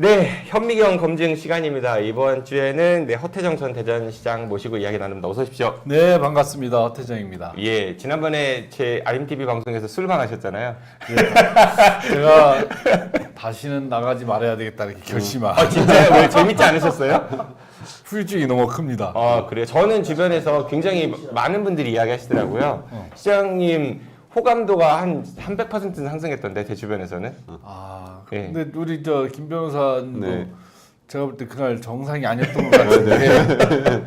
네, 현미경 검증 시간입니다. 이번 주에는 네, 허태정 전 대전시장 모시고 이야기 나눕니다. 어서 오십시오. 네, 반갑습니다. 허태정입니다. 예, 지난번에 제 RMTV 방송에서 술방 하셨잖아요. 제가 다시는 나가지 말아야 되겠다 이렇게 결심한 아, 진짜요? 왜 재밌지 않으셨어요? 후유증이 너무 큽니다. 아, 그래요? 저는 주변에서 굉장히 많은 분들이 이야기하시더라고요. 어. 시장님 호감도가 한 300%는 상승했던데, 제 주변에서는. 아, 예. 근데 우리 저 김 변호사님도 네. 제가 볼 때 그날 정상이 아니었던 것 같은데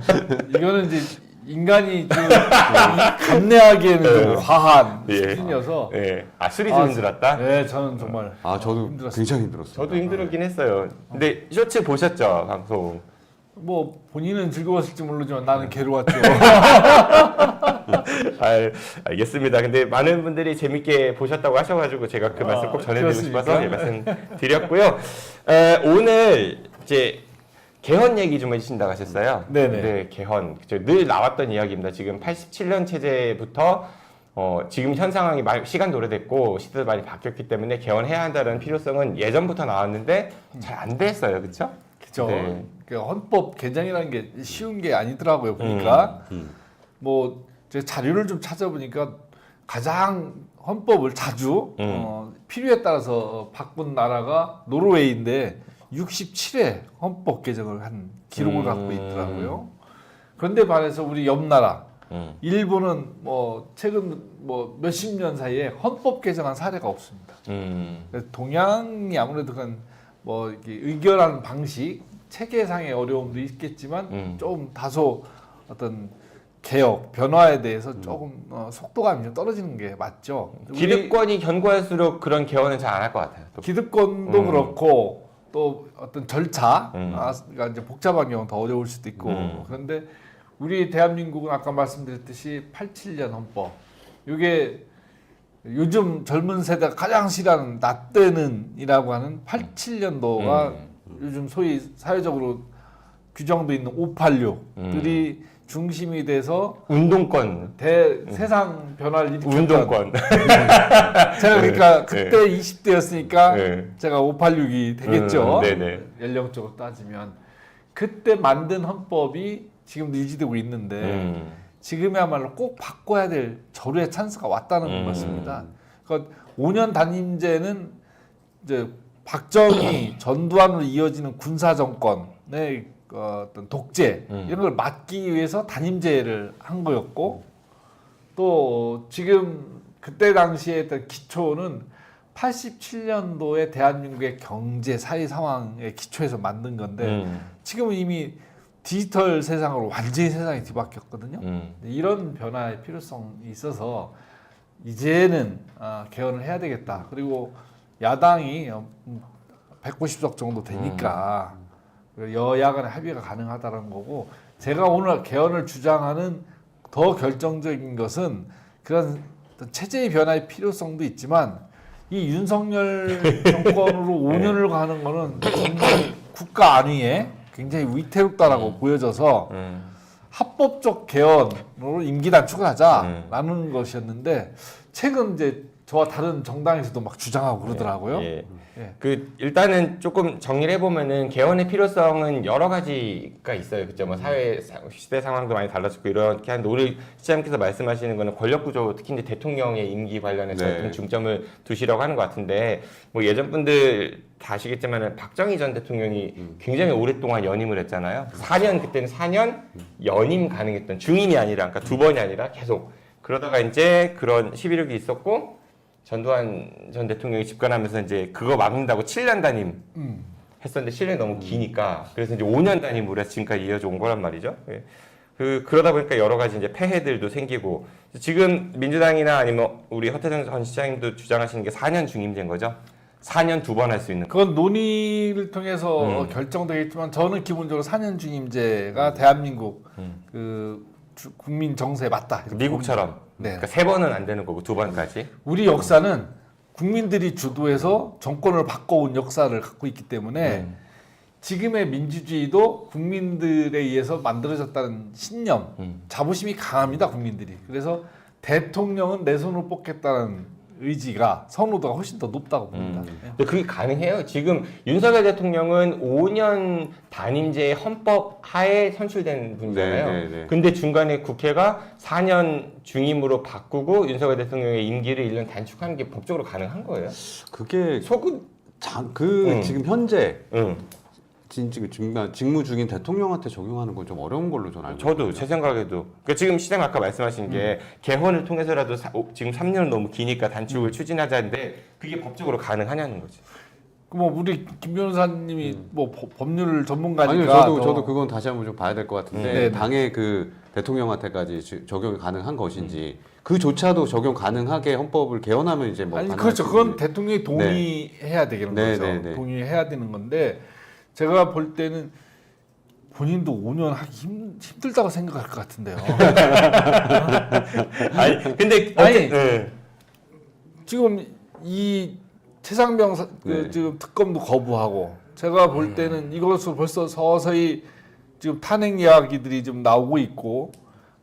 이거는 이제 인간이 좀 감내하기에는 좀 과한 예. 수준이어서 예. 아, 술이 좀 아, 힘들었다? 네, 저는 정말 아 저도 힘들었어요. 굉장히 힘들었어요. 저도 힘들었긴 했어요. 근데 쇼츠 보셨죠, 방송? 뭐 본인은 즐거웠을지 모르지만 나는 괴로웠죠. 알, 알겠습니다. 근데 많은 분들이 재밌게 보셨다고 하셔가지고 제가 그 아, 말씀 꼭 전해드리고 그렇습니까? 싶어서 예, 말씀드렸고요. 에, 오늘 이제 개헌 얘기 좀 해주신다고 하셨어요. 네네. 네, 개헌. 저늘 나왔던 이야기입니다. 지금 87년 체제부터 어, 지금 현 상황이 많이- 시간도 오래됐고 시대도 많이 바뀌었기 때문에 개헌해야 한다는 필요성은 예전부터 나왔는데 잘 안 됐어요, 그렇죠? 그죠. 네. 그 헌법 개정이라는 게 쉬운 게 아니더라고요. 보니까 음. 뭐 제가 자료를 좀 찾아보니까 가장 헌법을 자주 음. 어, 필요에 따라서 바꾼 나라가 노르웨이인데 67회 헌법 개정을 한 기록을 음. 갖고 있더라고요. 그런데 반해서 우리 옆 나라 음. 일본은 뭐 최근 뭐 몇십 년 사이에 헌법 개정한 사례가 없습니다. 음. 동양이 아무래도 그런 뭐 이렇게 의결하는 방식 체계상의 어려움도 있겠지만 음. 좀 다소 어떤 개혁 변화에 대해서 음. 조금 어, 속도감이 좀 떨어지는 게 맞죠. 우리 기득권이 견고할수록 그런 개헌은 잘 안 할 것 같아요. 또. 기득권도 음. 그렇고 또 어떤 절차가 음. 이제 복잡한 경우 더 어려울 수도 있고 음. 그런데 우리 대한민국은 아까 말씀드렸듯이 87년 헌법 이게 요즘 젊은 세대가 가장 싫어하는 낮대는이라고 하는 87년도가 음. 요즘 소위 사회적으로 규정돼 있는 586들이 음. 중심이 돼서 운동권, 대 세상 변화를 일으켰던 운동권. 제가 그러니까 네. 그때 20대였으니까 네. 제가 586이 되겠죠. 음, 네네. 연령적으로 따지면 그때 만든 헌법이 지금도 유지되고 있는데 음. 지금이야말로 꼭 바꿔야 될 절호의 찬스가 왔다는 음. 것입니다. 그러니까 5년 단임제는 이제 박정희 전두환으로 이어지는 군사 정권의 어, 어떤 독재 음. 이런 걸 막기 위해서 단임제를 한 거였고 또 지금 그때 당시에 했던 기초는 87년도에 대한민국의 경제 사회 상황에 기초해서 만든 건데 음. 지금은 이미 디지털 세상으로 완전히 세상이 뒤바뀌었거든요. 음. 이런 변화의 필요성이 있어서 이제는 아, 개헌을 해야 되겠다. 그리고 야당이 어, 음, 190석 정도 되니까 여야 간의 합의가 가능하다는 거고 제가 오늘 개헌을 주장하는 더 결정적인 것은 그런 체제의 변화의 필요성도 있지만 이 윤석열 정권으로 5년을 가는 거는 국가 안위에 굉장히 위태롭다라고 보여져서 음. 합법적 개헌으로 임기 단축을 하자라는 것이었는데 최근 이제 저와 다른 정당에서도 막 주장하고 그러더라고요. 예. 예. 그 일단은 조금 정리를 해보면은 개헌의 필요성은 여러 가지가 있어요. 그죠? 뭐 사회 사- 시대 상황도 많이 달라졌고 이렇게 한데 오늘 시장님께서 말씀하시는 거는 권력 구조 특히 이제 대통령의 임기 관련해서 네. 좀 중점을 두시려고 하는 것 같은데 뭐 예전 분들 다 아시겠지만은 박정희 전 대통령이 굉장히 오랫동안 연임을 했잖아요. 4년 그때는 4년 연임 가능했던 중임이 아니라 그러니까 두 번이 아니라 계속 그러다가 이제 그런 11억이 있었고 전두환 전 대통령이 집권하면서 이제 그거 막는다고 7년 단임 음. 했었는데 7년이 너무 기니까 그래서 이제 5년 단임으로 해서 지금까지 이어져 온 거란 말이죠. 예. 그 그러다 보니까 여러 가지 이제 폐해들도 생기고 지금 민주당이나 아니면 우리 허태정 전 시장님도 주장하시는 게 4년 중임제인 거죠. 4년 두 번 할 수 있는 거. 그건 논의를 통해서 음. 결정되겠지만 저는 기본적으로 4년 중임제가 대한민국 음. 그 주- 국민 정서에 맞다. 미국처럼. 네. 그러니까 세 번은 안 되는 거고 두 번까지. 우리 역사는 국민들이 주도해서 정권을 바꿔온 역사를 갖고 있기 때문에 음. 지금의 민주주의도 국민들에 의해서 만들어졌다는 신념, 음. 자부심이 강합니다 국민들이. 그래서 대통령은 내 손으로 뽑겠다는 의지가 선호도가 훨씬 더 높다고 봅니다. 음. 예. 근데 그게 가능해요. 지금 윤석열 대통령은 5년 단임제 헌법 하에 선출된 분이잖아요. 네, 네, 네. 근데 중간에 국회가 4년 중임으로 바꾸고 윤석열 대통령의 임기를 1년 단축하는 게 법적으로 가능한 거예요. 그게 속은 장, 그 음. 지금 현재 응. 지금 직무, 직무 중인 대통령한테 적용하는 건 좀 어려운 걸로 저는 알고 저도 있거든요. 제 생각에도 그러니까 지금 시장 아까 말씀하신 게 개헌을 통해서라도 사- 오, 지금 3년은 너무 기니까 단축을 추진하자는데 그게 법적으로 가능하냐는 거지. 뭐 우리 김 변호사님이 뭐 법- 법률 전문가니까 음. 아니요, 저도 더- 저도 그건 다시 한번 좀 봐야 될 것 같은데 음. 네. 당의 그 대통령한테까지 지- 적용이 가능한 것인지 그조차도 적용 가능하게 헌법을 개헌하면 이제 뭐 아니 그렇죠. 수 그건. 대통령이 동의해야 되는 네, 거죠. 네, 네. 동의해야 되는 건데 제가 볼 때는 본인도 5년 하기 힘, 힘들다고 생각할 것 같은데요. 아니 근데 아니, 네. 지금 이 최상병 사- 그 네. 지금 특검도 거부하고 제가 볼 때는 이것을 벌써 서서히 지금 탄핵 이야기들이 좀 나오고 있고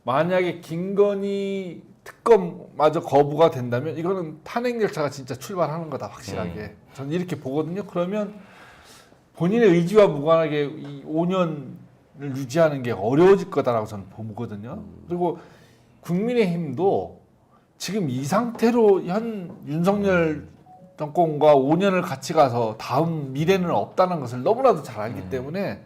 만약에 김건희 특검마저 거부가 된다면 이거는 탄핵 열차가 진짜 출발하는 거다 확실하게 저는 이렇게 보거든요. 그러면 본인의 의지와 무관하게 이 5년을 유지하는 게 어려워질 거다라고 저는 보거든요. 그리고 국민의힘도 지금 이 상태로 현 윤석열 정권과 5년을 같이 가서 다음 미래는 없다는 것을 너무나도 잘 알기 때문에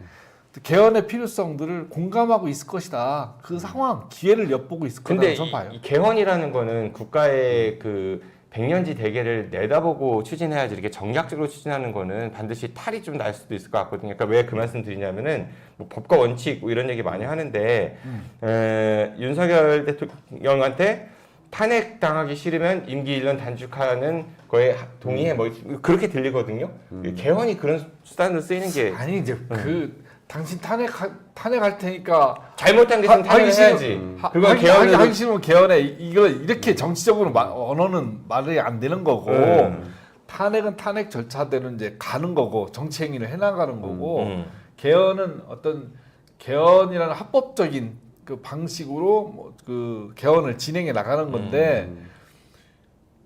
개헌의 필요성들을 공감하고 있을 것이다. 그 상황, 기회를 엿보고 있을 근데 저는 봐요. 이 개헌이라는 거는 국가의 그 백년지 대계를 내다보고 추진해야지 이렇게 정략적으로 추진하는 거는 반드시 탈이 좀 날 수도 있을 것 같거든요. 그러니까 왜 그 말씀 드리냐면은 뭐 법과 원칙 뭐 이런 얘기 많이 하는데 에, 윤석열 대통령한테 탄핵 당하기 싫으면 임기 1년 단축하는 거에 하- 동의해. 뭐 그렇게 들리거든요. 개헌이 그런 수단으로 쓰이는 게 아니 이제 그 당신 탄핵 탄핵할 테니까 잘못한 게 하- 있으면 탄핵을 하기 싫으면- 해야지. 하- 그건 하기, 하기, 하기 싫으면 개헌에 이- 이거 이렇게 정치적으로 마- 언어는 말이 안 되는 거고 음. 탄핵은 탄핵 절차대로 이제 가는 거고 정치 행위를 해나가는 거고 음. 개헌은 어떤 개헌이라는 합법적인 그 방식으로 뭐 그 개헌을 진행해 나가는 건데 음.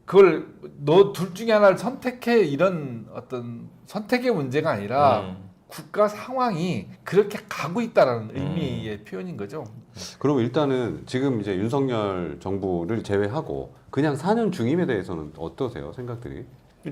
그걸 너 둘 중에 하나를 선택해 이런 어떤 선택의 문제가 아니라 음. 국가 상황이 그렇게 가고 있다라는 의미의 표현인 거죠. 그럼 일단은 지금 이제 윤석열 정부를 제외하고 그냥 4년 중임에 대해서는 어떠세요 생각들이?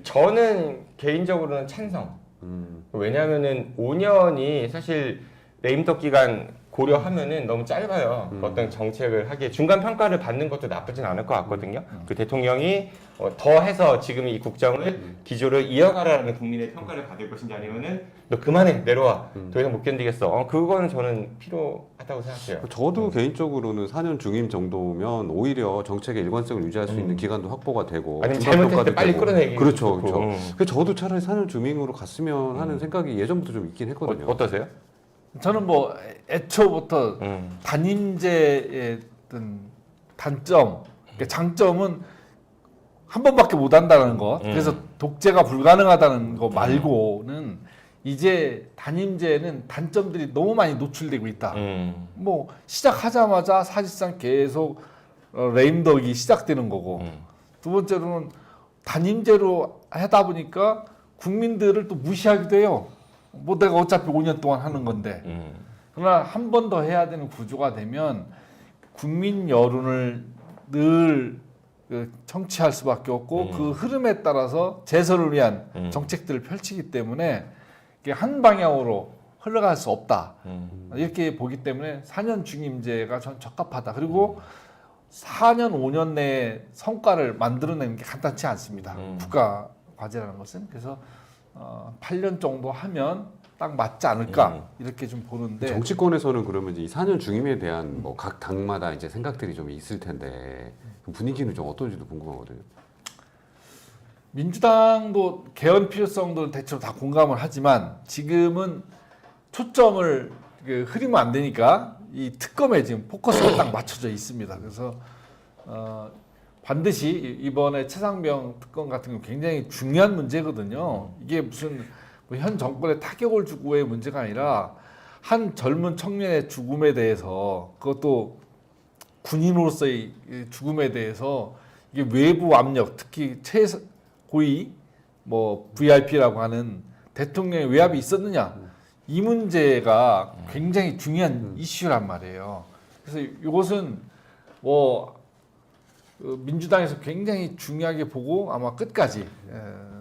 저는 개인적으로는 찬성. 음. 왜냐하면은 5년이 사실 레임덕 기간 고려하면은 너무 짧아요. 음. 어떤 정책을 하기에 중간 평가를 받는 것도 나쁘진 않을 것 같거든요. 그 대통령이 어, 더 해서 지금 이 국정을 음. 기조를 이어가라는 국민의 평가를 받을 것인지 아니면은 너 그만해 내려와 음. 더 이상 못 견디겠어. 어, 그거는 저는 필요하다고 생각해요. 저도 개인적으로는 4년 중임 정도면 오히려 정책의 일관성을 유지할 수 음. 있는 기간도 확보가 되고 아니면 잘못했을 때 빨리. 끌어내기 그렇죠. 그렇죠. 음. 그래서 저도 차라리 4년 중임으로 갔으면 하는 음. 생각이 예전부터 좀 있긴 어, 했거든요. 어떠세요? 저는 뭐 애초부터 음. 단임제의 어떤 단점, 그러니까 장점은 한 번밖에 못 한다는 거. 음. 그래서 독재가 불가능하다는 거 말고는 이제 단임제는 단점들이 너무 많이 노출되고 있다. 음. 뭐 시작하자마자 사실상 계속 어, 레임덕이 시작되는 거고 음. 두 번째로는 단임제로 하다 보니까 국민들을 또 무시하기도 해요. 뭐 내가 어차피 5년 동안 하는 건데. 음. 그러나 한 번 더 해야 되는 구조가 되면 국민 여론을 늘그 청취할 수밖에 없고 음. 그 흐름에 따라서 재선을 위한 음. 정책들을 펼치기 때문에 한 방향으로 흘러갈 수 없다. 음. 이렇게 보기 때문에 4년 중임제가 전 적합하다. 그리고 4년, 5년 내에 성과를 만들어내는 게 간단치 않습니다. 음. 국가 과제라는 것은 그래서 어, 8년 정도 하면 딱 맞지 않을까 음. 이렇게 좀 보는데 정치권에서는 그러면 이제 이 4년 중임에 대한 뭐 각 당마다 이제 생각들이 좀 있을 텐데 그 분위기는 좀 어떤지도 궁금하거든요. 민주당도 개헌 필요성도 대체로 다 공감을 하지만 지금은 초점을 그 흐리면 안 되니까 이 특검에 지금 포커스가 딱 맞춰져 있습니다. 그래서 어, 반드시 이- 이번에 최상병 특검 같은 경우 굉장히 중요한 문제거든요. 이게 무슨 뭐현 정권에 타격을 주고의 문제가 아니라 한 젊은 청년의 죽음에 대해서 그것도 군인으로서의 이 죽음에 대해서 이게 외부 압력, 특히 최고위 뭐 VIP라고 하는 대통령의 외압이 있었느냐 이 문제가 굉장히 중요한 이슈란 말이에요. 그래서 이것은 뭐 어, 민주당에서 굉장히 중요하게 보고 아마 끝까지 에,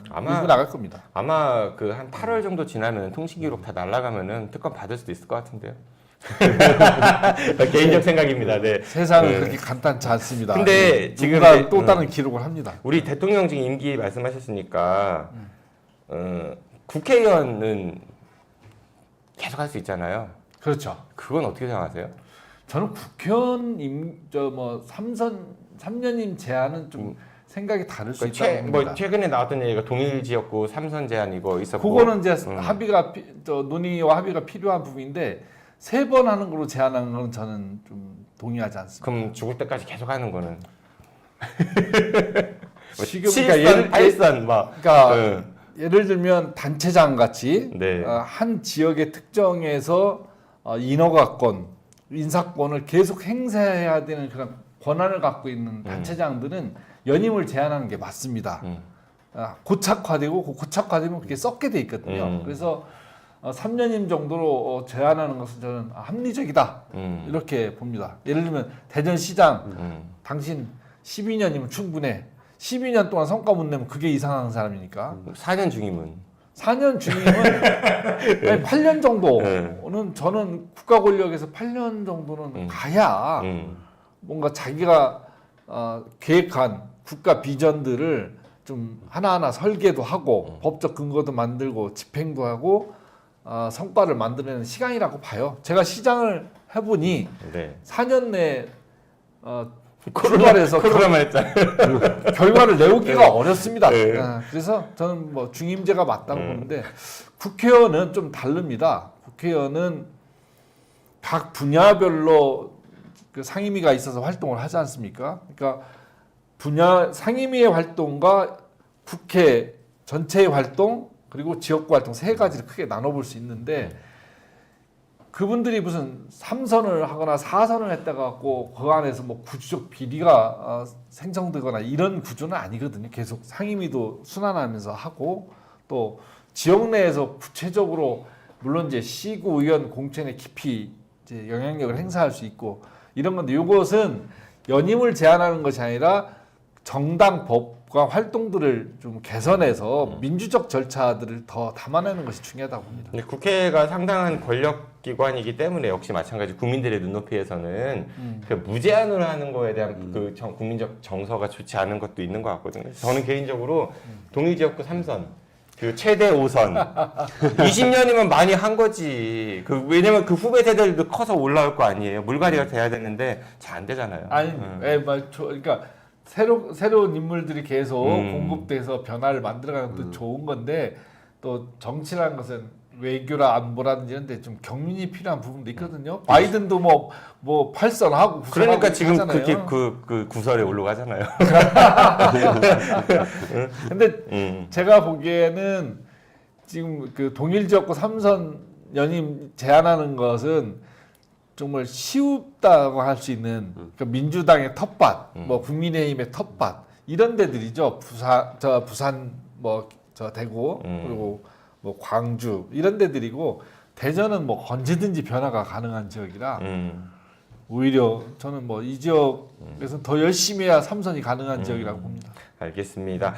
아마- 밀고 나갈 겁니다. 아마 그 한 8월 정도 지나면 통신 기록 다 날라가면은 특검 받을 수도 있을 것 같은데요. 개인적 생각입니다. 네. 세상은 네. 그렇게 간단치 않습니다. 근데 예, 지금 이제- 또 음. 다른 기록을 합니다. 우리 대통령 지금 임기 말씀하셨으니까 어, 국회의원은 계속 할 수 있잖아요. 그렇죠. 그건 어떻게 생각하세요? 저는 국회의원 임저뭐 삼선 3년임 제한은 좀 생각이 다를 수그 있다고 최, 봅니다. 뭐 최근에 나왔던 얘기가 동일 지역구 삼선 제한 이거 있었고 그거는 이제 음. 합의가 피- 저 논의와 합의가 필요한 부분인데 세 번 하는 걸로 제한하는 건 저는 좀 동의하지 않습니다. 그럼 죽을 때까지 계속 하는 거는 뭐 지금 7선, 그러니까 예를 8선 막 그러니까 응. 예를 들면 단체장 같이 네. 어, 한 지역의 특정에서 어, 인허가권, 인사권을 계속 행사해야 되는 그런 권한을 갖고 있는 단체장들은 연임을 제한하는 게 맞습니다. 음. 아, 고착화되고 그 고착화되면 그게 썩게 돼 있거든요. 음. 그래서 어, 3년임 정도로 어, 제한하는 것은 저는 합리적이다 음. 이렇게 봅니다. 예를 들면 대전시장 음. 당신 12년이면 충분해. 12년 동안 성과 못 내면 그게 이상한 사람이니까. 4년 중임은 4년 중임은 아니, 8년 정도는 네. 저는 국가 권력에서 8년 정도는 음. 가야 음. 뭔가 자기가 어, 계획한 국가 비전들을 좀 하나하나 설계도 하고 음. 법적 근거도 만들고 집행도 하고 어, 성과를 만들어내는 시간이라고 봐요. 제가 시장을 해보니 네. 4년 내 어, 출발해서 했잖아요. 결과를 내오기가 어렵습니다. 네. 아, 그래서 저는 뭐 중임제가 맞다고 음. 보는데 국회의원은 좀 다릅니다. 국회의원은 각 분야별로 그 상임위가 있어서 활동을 하지 않습니까? 그러니까 분야 상임위의 활동과 국회 전체의 활동 그리고 지역구 활동 세 가지를 크게 나눠볼 수 있는데 그분들이 무슨 삼선을 하거나 사선을 했다가 갖고 그 안에서 뭐 구조적 비리가 어, 생성되거나 이런 구조는 아니거든요. 계속 상임위도 순환하면서 하고 또 지역 내에서 구체적으로 물론 이제 시구 의원 공천에 깊이 이제 영향력을 행사할 수 있고 이런 건데 이것은 연임을 제한하는 것이 아니라 정당 법과 활동들을 좀 개선해서 민주적 절차들을 더 담아내는 것이 중요하다고 봅니다. 근데 국회가 상당한 권력 기관이기 때문에 역시 마찬가지 국민들의 눈높이에서는 음. 그 무제한으로 하는 거에 대한 그 정- 국민적 정서가 좋지 않은 것도 있는 것 같거든요. 저는 개인적으로 동일 지역구 3선 그 최대 5선 20년이면 많이 한 거지. 그 왜냐면 그 후배 세대들도 커서 올라올 거 아니에요. 물갈이가 돼야 되는데 잘 안 되잖아요. 아니, 음. 예, 뭐, 저, 그러니까 새로 새로운 인물들이 계속 음. 공급돼서 변화를 만들어가는 것도 좋은 건데 또 정치라는 것은 외교라 안보라든지 이런데 좀 경륜이 필요한 부분도 있거든요. 바이든도 뭐 뭐 팔선하고 구선하고 그러니까 지금 하잖아요. 그게 그, 그 구설에 올라가잖아요. 근데 음. 제가 보기에는 지금 그 동일 지역구 삼선 연임 제안하는 것은 정말 쉬웠다고 할 수 있는 그러니까 민주당의 텃밭, 뭐 국민의힘의 텃밭 이런 데들이죠. 부산 저 부산 뭐 저 대구 음. 그리고 뭐 광주 이런 데들이고 대전은 뭐 언제든지 변화가 가능한 지역이라 음. 오히려 저는 뭐 이 지역에서 더 열심히 해야 삼선이 가능한 지역이라고 봅니다. 알겠습니다.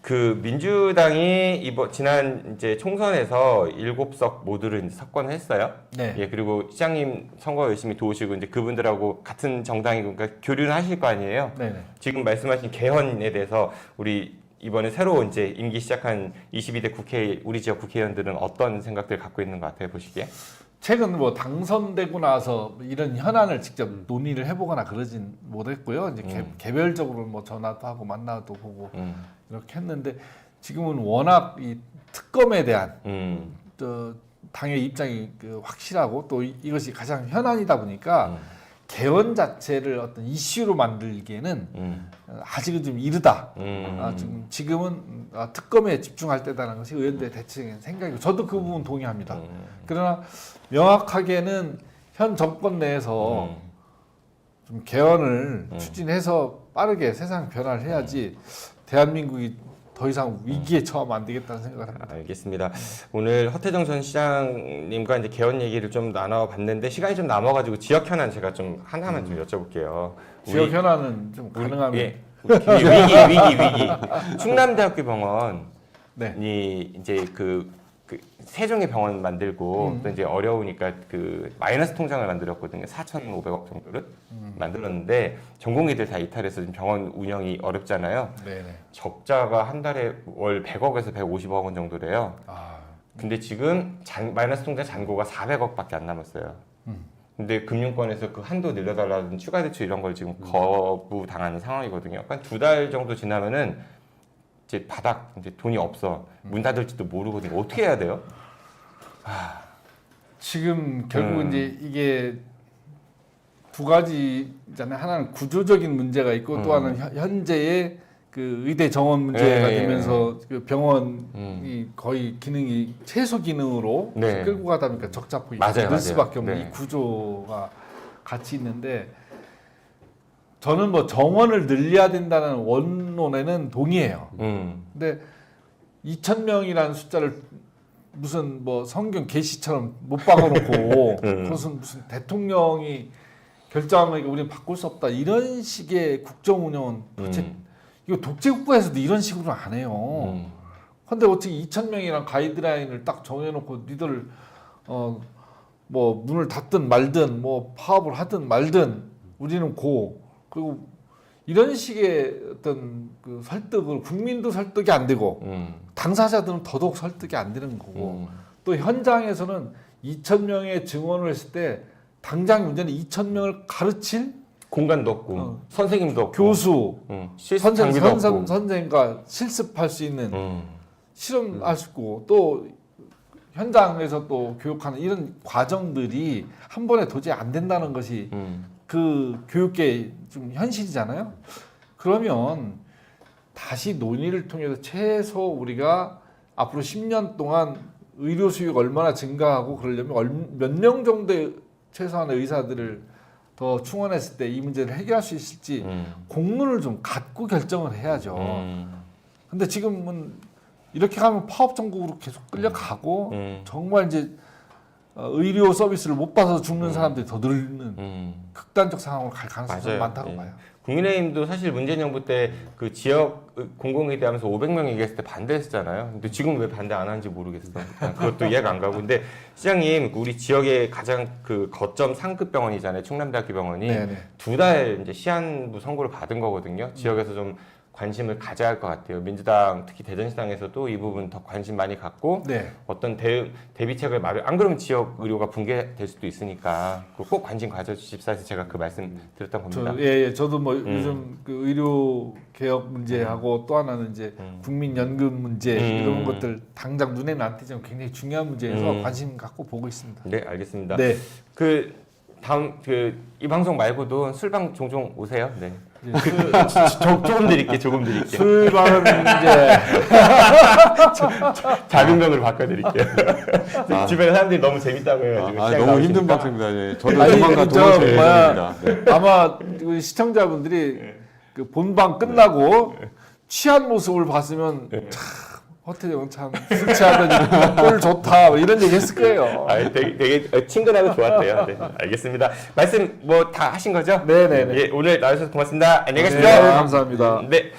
그 민주당이 이번 지난 이제 총선에서 일곱 석 모두를 이제 석권을 했어요. 네. 예 그리고 시장님 선거 열심히 도우시고 이제 그분들하고 같은 정당이고 그러니까 교류는 하실 거 아니에요. 네네. 지금 말씀하신 개헌에 대해서 우리 이번에 새로 이제 임기 시작한 22대 국회 우리 지역 국회의원들은 어떤 생각들 갖고 있는 것 같아요 보시기에? 최근 뭐 당선되고 나서 이런 현안을 직접 논의를 해보거나 그러진 못했고요. 이제 개, 음. 개별적으로 뭐 전화도 하고 만나도 보고 음, 이렇게 했는데 지금은 워낙 이 특검에 대한 음, 저 당의 입장이 그 확실하고 또 이, 이것이 가장 현안이다 보니까 음. 개헌 자체를 어떤 이슈로 만들기에는 음, 어, 아직은 좀 이르다. 음. 아, 지금 지금은 음, 아, 특검에 집중할 때다는 것이 의원들의 대체적인 생각이고 저도 그 부분 동의합니다. 음. 그러나 명확하게는 현 정권 내에서 음. 좀 개헌을 음. 추진해서 빠르게 세상 변화를 해야지 대한민국이 더 이상 위기에 처하면 안 되겠다는 생각을 합니다. 알겠습니다. 오늘 허태정 전 시장님과 이제 개헌 얘기를 좀 나눠봤는데 시간이 좀 남아가지고 지역 현안 제가 좀 하나만 좀 여쭤볼게요. 지역 우리- 현안은 좀 가능하면 예. 위기 위기 위기. 충남대학교 병원이 네. 이제 그, 그 세종의 병원 만들고 음. 또 이제 어려우니까 그 마이너스 통장을 만들었거든요. 4,500억 정도를 음. 만들었는데 전공의들 다 이탈해서 지금 병원 운영이 어렵잖아요. 네네. 적자가 한 달에 월 100억에서 150억 원 정도래요. 아, 근데 지금 잔, 마이너스 통장 잔고가 400억밖에 안 남았어요. 음. 근데 금융권에서 그 한도 늘려달라는 추가 대출 이런 걸 지금 거부 당하는 상황이거든요. 그러니까 두 달 정도 지나면은 이제 바닥 이제 돈이 없어 문 닫을지도 모르거든요. 어떻게 해야 돼요? 지금 결국 음. 이제 이게 두 가지잖아요. 하나는 구조적인 문제가 있고 또 음. 하나는 현- 현재의 그 의대 정원 문제가 예, 예, 되면서 그 병원이 음. 거의 기능이 최소 기능으로 네. 끌고 가다 보니까 적자폭이 맞아요, 늘 맞아요. 수밖에 없는 네. 이 구조가 같이 있는데 저는 뭐 정원을 늘려야 된다는 원론에는 동의해요. 음. 근데 2천 명이라는 숫자를 무슨 뭐 성경 계시처럼 못 박아놓고 음. 그것은 무슨 대통령이 결정하니까 우리는 바꿀 수 없다 이런 식의 국정 운영은 도대체 음. 이거 독재 국가에서도 이런 식으로 안 해요. 음. 근데 어떻게 2천 명이랑 가이드라인을 딱 정해놓고 니들 어 뭐 문을 닫든 말든 뭐 파업을 하든 말든 우리는 고 그리고 이런 식의 어떤 그 설득을 국민도 설득이 안 되고 음. 당사자들은 더더욱 설득이 안 되는 거고 음. 또 현장에서는 2천 명의 증언을 했을 때 당장 문제는 2천 명을 가르칠 공간도 없고 어. 선생님도 없고 교수 음. 선생 선생 선생과 실습할 수 있는 음. 실험할 수 있고 또 현장에서 또 교육하는 이런 과정들이 한 번에 도저히 안 된다는 것이 음. 그 교육계 좀 현실이잖아요. 그러면 다시 논의를 통해서 최소 우리가 앞으로 10년 동안 의료 수요가 얼마나 증가하고 그러려면 몇 명 정도의 최소한의 의사들을 더 충원했을 때 이 문제를 해결할 수 있을지 음. 공론을 좀 갖고 결정을 해야죠. 음. 근데 지금은 이렇게 가면 파업 전국으로 계속 끌려가고 음. 정말 이제 어, 의료 서비스를 못 받아서 죽는 사람들이 더 늘는 음. 극단적 상황으로 갈 가능성이 맞아요. 많다고 예. 봐요. 국민의힘도 사실 문재인 정부 때 그 지역 공공의대 하면서 500명 얘기했을 때 반대했잖아요. 근데 지금 왜 반대 안 하는지 모르겠어. 난 그것도 이해가 안 가고. 근데 시장님, 우리 지역의 가장 그 거점 상급 병원이잖아요. 충남대학교 병원이 네네. 두달 이제 시한부 선고를 받은 거거든요. 지역에서 좀 관심을 가져야 할 것 같아요. 민주당 특히 대전시당에서도 이 부분 더 관심 많이 갖고 네. 어떤 대, 대비책을 마련 안 그러면 지역 의료가 붕괴될 수도 있으니까 꼭 관심 가져주십사 해서 제가 그 말씀 드렸던 겁니다. 저, 예, 예, 저도 뭐 요즘 그 의료 개혁 문제하고 또 하나는 이제 음. 국민연금 문제 음. 이런 것들 당장 눈에는 안 띄지만 굉장히 중요한 문제여서 음. 관심 갖고 보고 있습니다. 네, 알겠습니다. 네. 그 다음 그 이 방송 말고도 술방 종종 오세요. 네. 예, 그, 조, 조금 드릴게, 조금 드릴게. 술방은 이제 작은 병으로 바꿔드릴게요. 아. 주변에 사람들이 너무 재밌다고 아, 해가지고. 아, 시장 너무 힘든 나오시니까. 방송입니다. 네. 저도 아니, 조만간 저 도망칠 뭐야. 예정입니다. 네. 아마 우리 시청자분들이 그 본방 끝나고 취한 모습을 봤으면 참 허태정은 참술 취하더니 꼴 좋다 뭐 이런 얘기 했을 거예요. 아, 되게, 되게 친근하고 좋았대요. 네, 알겠습니다. 말씀 뭐 다 하신 거죠? 네네네. 예, 오늘 나와주셔서 고맙습니다. 안녕히 네, 계십시오. 감사합니다. 네.